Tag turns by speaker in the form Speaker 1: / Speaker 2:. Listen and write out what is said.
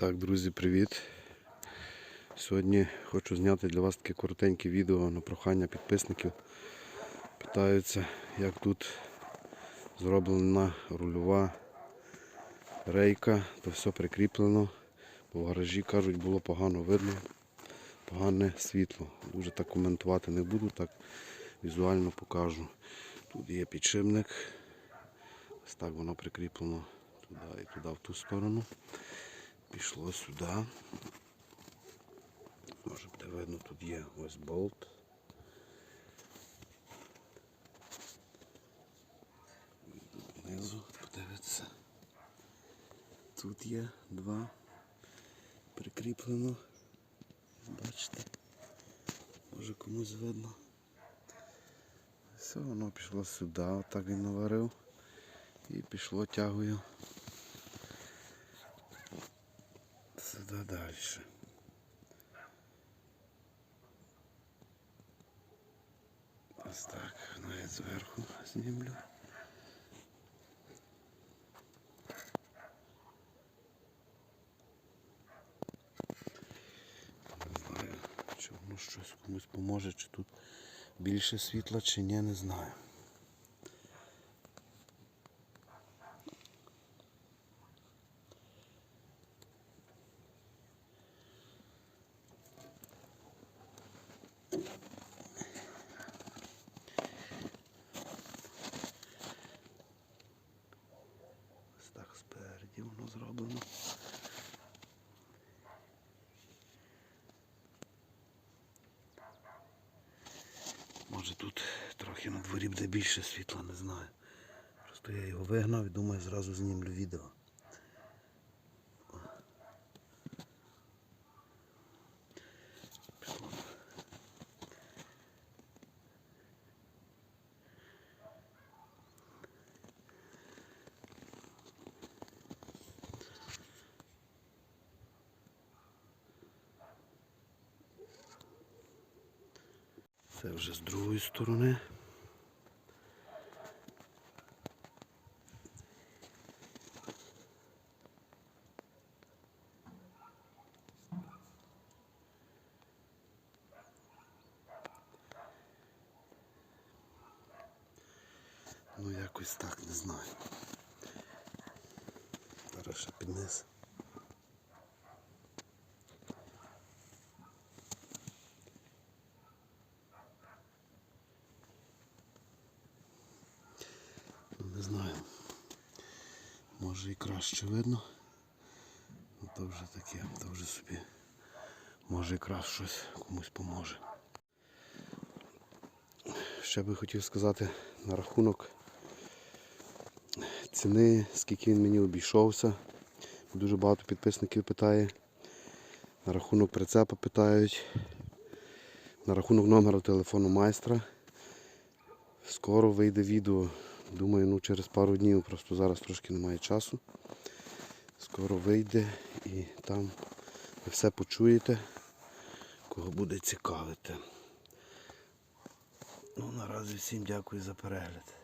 Speaker 1: Так, друзі, привіт. Сьогодні хочу зняти для вас таке коротеньке відео на прохання підписників. Питаються, як тут зроблена рульова рейка, то все прикріплено. Бо в гаражі кажуть, було погано видно, погане світло. Дуже так коментувати не буду, так візуально покажу. Тут є підшипник. Ось так воно прикріплено туди і туди в ту сторону. Пішло сюди. Може буде видно, тут є ось болт. Внизу подивиться. Тут є два прикріплено. Бачите? Може комусь видно. Все, воно пішло сюди, отак він наварив. І пішло тягою сюди далі. Ось так, навіть зверху знімлю. Не знаю, чи воно щось комусь поможе, чи тут більше світла, чи ні, не знаю. Ось так спереді воно зроблено. Може тут трохи на дворі буде більше світла, не знаю. Просто я його вигнав і думаю, зразу знімлю відео. Це вже з другої сторони. Ну якось так не знаю. Зараз ще піднес. Не знаю. Може і краще видно. Ну то вже таке, то вже собі. Може якраз щось комусь поможе. Ще би хотів сказати на рахунок ціни, скільки він мені обійшовся. Дуже багато підписників питає. На рахунок прицепа питають. На рахунок номера телефону майстра. Скоро вийде відео. Думаю, ну через пару днів, просто зараз трошки немає часу. Скоро вийде і там ви все почуєте, кого буде цікавити. Ну, наразі всім дякую за перегляд.